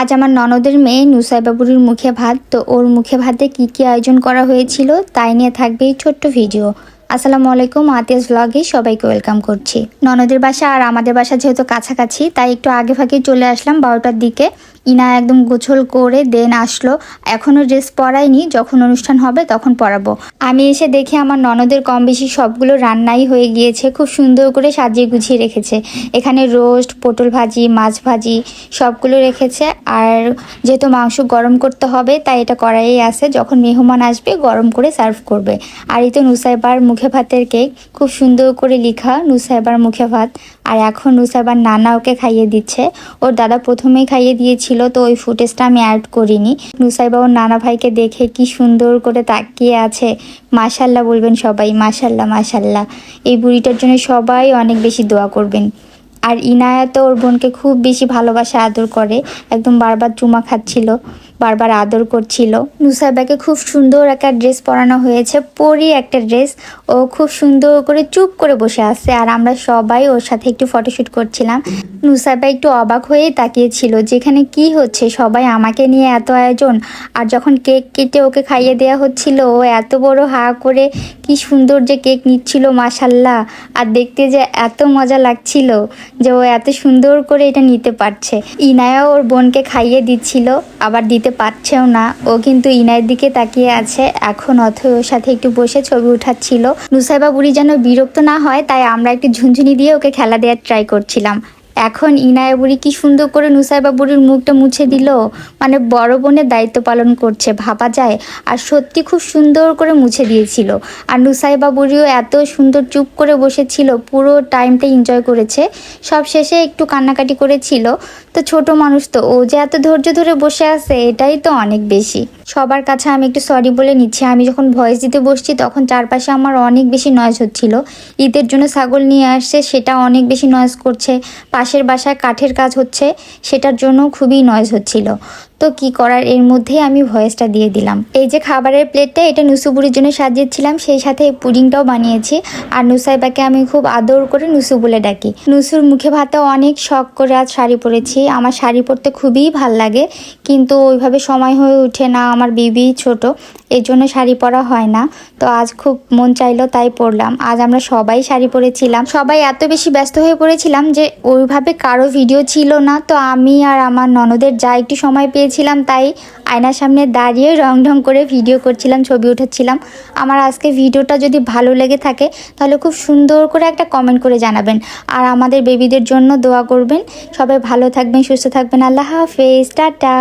আজ আমার ননদের মেয়ে নুসাইবাবুরির মুখে ভাত, তো ওর মুখে ভাতে কি কি আয়োজন করা হয়েছিল তাই নিয়ে থাকবে এই ছোট্ট ভিডিও। আসসালামু আলাইকুম, আতিয়াস ব্লগে সবাইকে ওয়েলকাম করছি। ননদের বাসা আর আমাদের বাসা যেহেতু কাছাকাছি, তাই একটু আগে ফাঁকে চলে আসলাম বারোটার দিকে। ইনা একদম গোছল করে দেন আসলো। এখনও ড্রেস পরাইনি যখন অনুষ্ঠান হবে তখন পরাবো। আমি এসে দেখি আমার ননদের কম বেশি সবগুলো রান্নাই হয়ে গিয়েছে, খুব সুন্দর করে সাজিয়ে গুছিয়ে রেখেছে। এখানে রোস্ট, পটল ভাজি, মাছ ভাজি সবগুলো রেখেছে। আর যেহেতু মাংস গরম করতে হবে, তাই এটা কড়াইয়ে আছে। যখন মেহমান আসবে, গরম করে সার্ভ করবে। আর এই তো নুসাইবার মুখে ভাতের কেক খুব সুন্দর করে লেখা, নুসাইবার মুখে ভাত। আর এখন নুসাইবার নানা ওকে খাইয়ে দিচ্ছে। ওর দাদা প্রথমেই খাইয়ে দিয়েছিল। তো ওই ফুটেজটা আমি অ্যাড করিনি। নুসাই বাবুর নানা ভাইকে দেখে কি সুন্দর করে তাকিয়ে আছে। মাশাল্লাহ বলবেন সবাই, মাশাল্লাহ মাশাল্লাহ। এই বুড়িটার জন্য সবাই অনেক বেশি দোয়া করবেন। আর ইনায়া তো ওর বোনকে খুব বেশি ভালোবাসা আদর করে। একদম বারবার চুমা খাচ্ছিল। বারবার আদর করছিল। নুসাইবাকে খুব সুন্দর একটা ড্রেস পরানো হয়েছে। পরি একটা ড্রেস। ও খুব সুন্দর করে চুপ করে বসে আছে। আর আমরা সবাই ওর সাথে একটু ফটোশ্যুট করছিলাম। নুসাইবা একটু অবাক হয়েই তাকিয়েছিল, যেখানে কি হচ্ছে? সবাই আমাকে নিয়ে এত আয়োজন। আর যখন কেক কেটে ওকে খাইয়ে দেওয়া হচ্ছিল, ও এত বড় হা করে কি সুন্দর যে কেক নিচ্ছিল মাসাল্লাহ আর দেখতে যে এত মজা লাগছিল যে ও এত সুন্দর করে এটা নিতে পারছে। ইনায়া ওর বোনকে খাইয়ে দিচ্ছিল, আবার দিতে পারছেও না। ও কিন্তু ইনার দিকে তাকিয়ে আছে। এখন অথয় ওর সাথে একটু বসে ছবি উঠাচ্ছিল। নুসাইবা বুড়ি যেন বিরক্ত না হয়, তাই আমরা একটু ঝুনঝুনি দিয়ে ওকে খেলা দেওয়ার ট্রাই করছিলাম। এখন ইনায়া বুড়ি কি সুন্দর করে নুসাইবা বুড়ির মুখটা মুছে দিল? মানে বড় বোনের দায়িত্ব পালন করছে, ভাবা যায়। আর সত্যি খুব সুন্দর করে মুছে দিয়েছিল। আর নুসাইবা বুড়িও এত সুন্দর চুপ করে বসেছিল, পুরো টাইমটা এনজয় করেছে। সব শেষে একটু কান্নাকাটি করেছিল। তো ছোট মানুষ তো, ও যে এত ধৈর্য ধরে বসে আছে, এটাই তো অনেক বেশি। সবার কাছে আমি একটু সরি বলে নিচ্ছি। আমি যখন ভয়েস দিতে বসছি, তখন চারপাশে আমার অনেক বেশি নয়েজ হচ্ছিল। ঈদের জন্য ছাগল নিয়ে আসছে, সেটা অনেক বেশি নয়েজ করছে। পাশের বাসায় কাঠের কাজ হচ্ছে সেটার জন্য খুবই নয়েজ হচ্ছিল। তো কি করার? এর মধ্যেই আমি ভয়েসটা দিয়ে দিলাম। এই যে খাবারের প্লেটটা, এটা নুসুবুরির জন্য সাজিয়েছিলাম। সেই সাথে এই পুডিংটাও বানিয়েছি। আর নুসাইবাকে আমি খুব আদর করে নুসু বলে ডাকি। নুসুর মুখে ভাতে অনেক শখ করে আজ শাড়ি পরেছি। আমার শাড়ি পরতে খুবই ভালো লাগে। কিন্তু ওইভাবে সময় হয়ে ওঠে না। আমার বেবি ছোট এর জন্য শাড়ি পরা হয় না। তো আজ খুব মন চাইলো তাই পরলাম। আজ আমরা সবাই শাড়ি পরেছিলাম। সবাই এত বেশি ব্যস্ত হয়ে পড়েছিলাম যে ওইভাবে কারও ভিডিও ছিল না। তো আমি আর আমার ননদের যা একটু সময় পেয়েছিলাম তাই আয়নার সামনে দাঁড়িয়ে রং ঢং করে ভিডিও করছিলাম, ছবি উঠাচ্ছিলাম আমার আজকে ভিডিওটা যদি ভালো লেগে থাকে, তাহলে খুব সুন্দর করে একটা কমেন্ট করে জানাবেন। আর আমাদের বেবিদের জন্য দোয়া করবেন। সবাই ভালো থাকবেন, সুস্থ থাকবেন। আল্লাহ হাফেজ, টাটা।